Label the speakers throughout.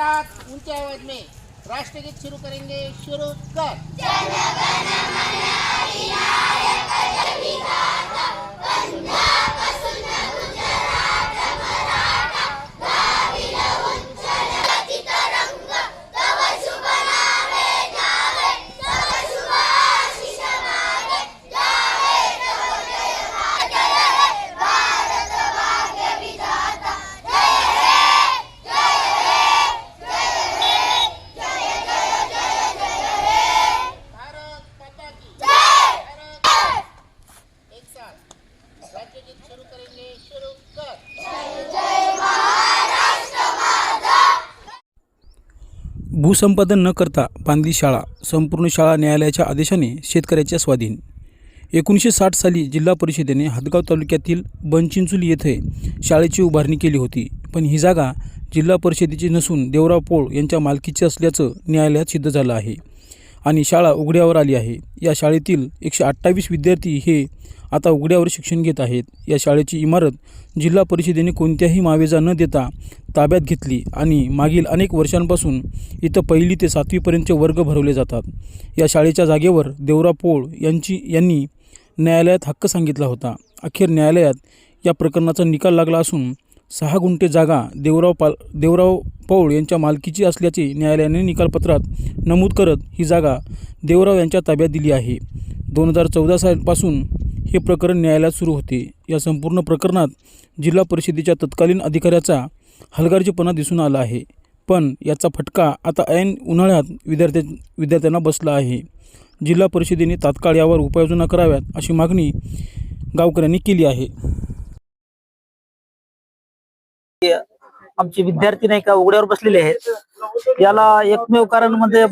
Speaker 1: साथ ऊंचे आवाज में राष्ट्रगीत शुरू करेंगे शुरू कर।
Speaker 2: भूसंपादन न करता बांधली शाळा संपूर्ण शाळा न्यायालयाच्या आदेशाने शेतकऱ्याच्या स्वाधीन. एकोणीसशे साठ साली जिल्हा परिषदेने हदगाव तालुक्यातील बनचिंचुली येथे शाळेची उभारणी केली होती. पण ही जागा जिल्हा परिषदेची नसून देवराव पोळ यांच्या मालकीची असल्याचं न्यायालयात सिद्ध झालं आहे. आणि शाळा उघड्यावर आली आहे. या शाळेतील एकशे अठ्ठावीस विद्यार्थी हे आता उघड्यावर शिक्षण घेत आहेत. या शाळेची इमारत जिल्हा परिषदेने कोणत्याही मावेजा न देता ताब्यात घेतली आणि मागील अनेक वर्षांपासून इथं पहिली ते सातवीपर्यंतचे वर्ग भरवले जातात. या शाळेच्या जागेवर देवराव पोळ यांची यांनी न्यायालयात हक्क सांगितला होता. अखेर न्यायालयात या प्रकरणाचा निकाल लागला असून सहा गुंठे जागा देवराव पाल देवराव पौळ यांच्या मालकीची असल्याचे न्यायालयाने निकालपत्रात नमूद करत ही जागा देवराव यांच्या ताब्यात दिली आहे. दोन हजार चौदा सालपासून हे प्रकरण न्यायालयात सुरू होते. या संपूर्ण प्रकरणात जिल्हा परिषदेच्या तत्कालीन अधिकाऱ्याचा हलगर्जीपणा दिसून आला आहे. पण याचा फटका आता ऐन उन्हाळ्यात विद्यार्थ्या विद्यार्थ्यांना बसला आहे. जिल्हा परिषदेने तात्काळ यावर उपाययोजना कराव्यात अशी मागणी गावकऱ्यांनी केली आहे.
Speaker 3: आमचे विद्यार्थी नाही का उघड्यावर बसलेले आहेत याला एकमेव कारण म्हणजे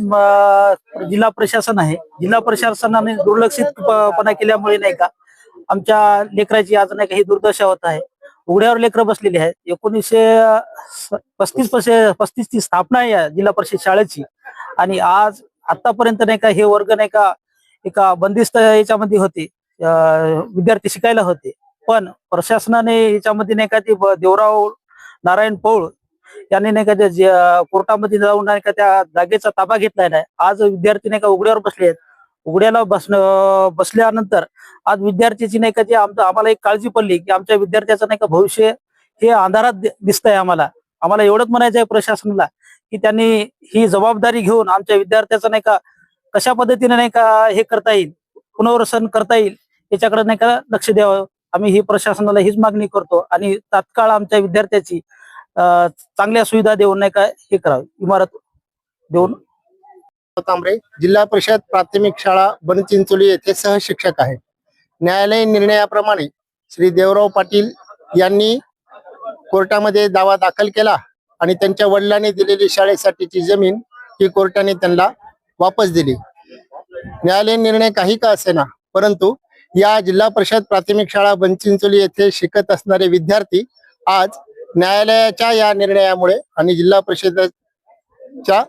Speaker 3: जिल्हा प्रशासन आहे. जिल्हा प्रशासनाने दुर्लक्षितपणा केल्यामुळे नाही का आमच्या लेकराची आज नाही का ही दुर्दशा होत आहे. उघड्यावर लेकरं बसलेली आहेत. एकोणीसशे पस्तीस पस्तीसची स्थापना आहे या जिल्हा परिषद शाळेची. आणि आज आतापर्यंत नाही का हे वर्ग नाही का एका बंदिस्त याच्यामध्ये होते. विद्यार्थी शिकायला होते. पण प्रशासनाने याच्यामध्ये नाही का ते देवराव नारायण पौळ यांनी नाही का त्या कोर्टामध्ये जाऊन नाही का त्या जागेचा ताबा घेतलाय नाही. आज विद्यार्थी नाही का उघड्यावर बसले आहेत. उघड्याला बसणं बसल्यानंतर आज विद्यार्थ्याची नाही का जे आमचं आम्हाला एक काळजी पडली की आमच्या विद्यार्थ्याचं नाही का भविष्य हे अंधारात दि- दिसतंय आम्हाला. आम्हाला एवढंच म्हणायचं आहे प्रशासनाला की त्यांनी ही जबाबदारी घेऊन आमच्या विद्यार्थ्याचं नाही का कशा पद्धतीने नाही का हे करता येईल पुनर्वसन करता येईल याच्याकडे नाही का लक्ष द्यावं. आम्ही ही प्रशासनाला हीच मागणी करतो आणि तात्काळ आमच्या विद्यार्थ्याची चांगल्या सुविधा देऊन नाही का हे करावं. इमारत देऊन.
Speaker 4: तांबरे जिल्हा परिषद प्राथमिक शाळा बनचिंचोली येथे सहशिक्षक आहे. न्यायालयीन निर्णयाप्रमाणे श्री देवराव पाटील यांनी कोर्टामध्ये दावा दाखल केला आणि त्यांच्या वडिलांनी दिलेली शाळेसाठीची जमीन ही कोर्टाने त्यांना वापस दिली. न्यायालयीन निर्णय काही का असेना परंतु या जिल्हा परिषद प्राथमिक शाळा बनचिंचोली येथे शिकत असणारे विद्यार्थी आज न्यायालयाच्या या निर्णयामुळे आणि जिल्हा परिषदेच्या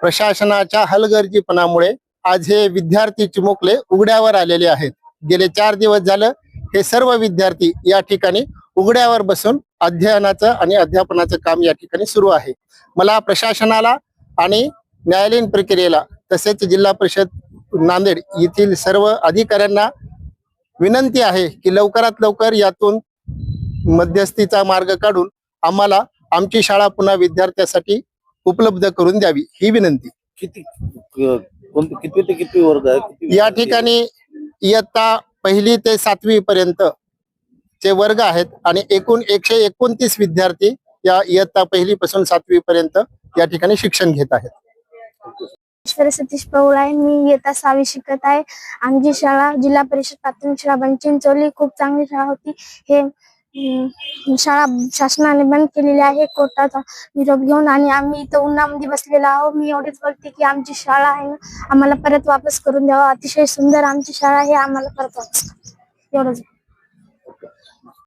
Speaker 4: प्रशासनाच्या हलगर्जीपणामुळे आज हे विद्यार्थी चिमुकले उघड्यावर आलेले आहेत. गेले चार दिवस झालं हे सर्व विद्यार्थी या ठिकाणी उघड्यावर बसून अध्ययनाचं आणि अध्यापनाचं काम या ठिकाणी सुरू आहे. मला प्रशासनाला आणि न्यायालयीन प्रक्रियेला तसेच जिल्हा परिषद नांदेड येथील सर्व अधिकाऱ्यांना विनंती आहे की लवकरात लवकर यातून मध्यस्थीचा मार्ग काढून आम्हाला आमची शाळा पुन्हा विद्यार्थ्यासाठी उपलब्ध करून द्यावी ही विनंती.
Speaker 5: किती? किती ते किती वर्ग आहे?
Speaker 4: या ठिकाणी इयत्ता पहिली ते सातवी पर्यंत चे वर्ग आहेत आणि एकूण एकशे एकोणतीस विद्यार्थी या इयत्ता पहिली पासून सातवी पर्यंत या ठिकाणी शिक्षण घेत आहेत.
Speaker 6: सतीश पौल आहे. मी इयत्ता सहावी शिकत आहे. आमची शाळा जिल्हा परिषद प्राथमिक शाळा बनचिंचोली खूप चांगली शाळा होती. हे शाळा शासनाने बंद केलेली आहे. कोर्टाचा निरोप घेऊन आणि आम्ही इथं उन्हामध्ये बसलेलो आहोत. मी एवढेच बोलते की आमची शाळा आहे ना आम्हाला परत वापस करून द्यावा. अतिशय सुंदर आमची शाळा आहे. आम्हाला परत वापस एवढंच.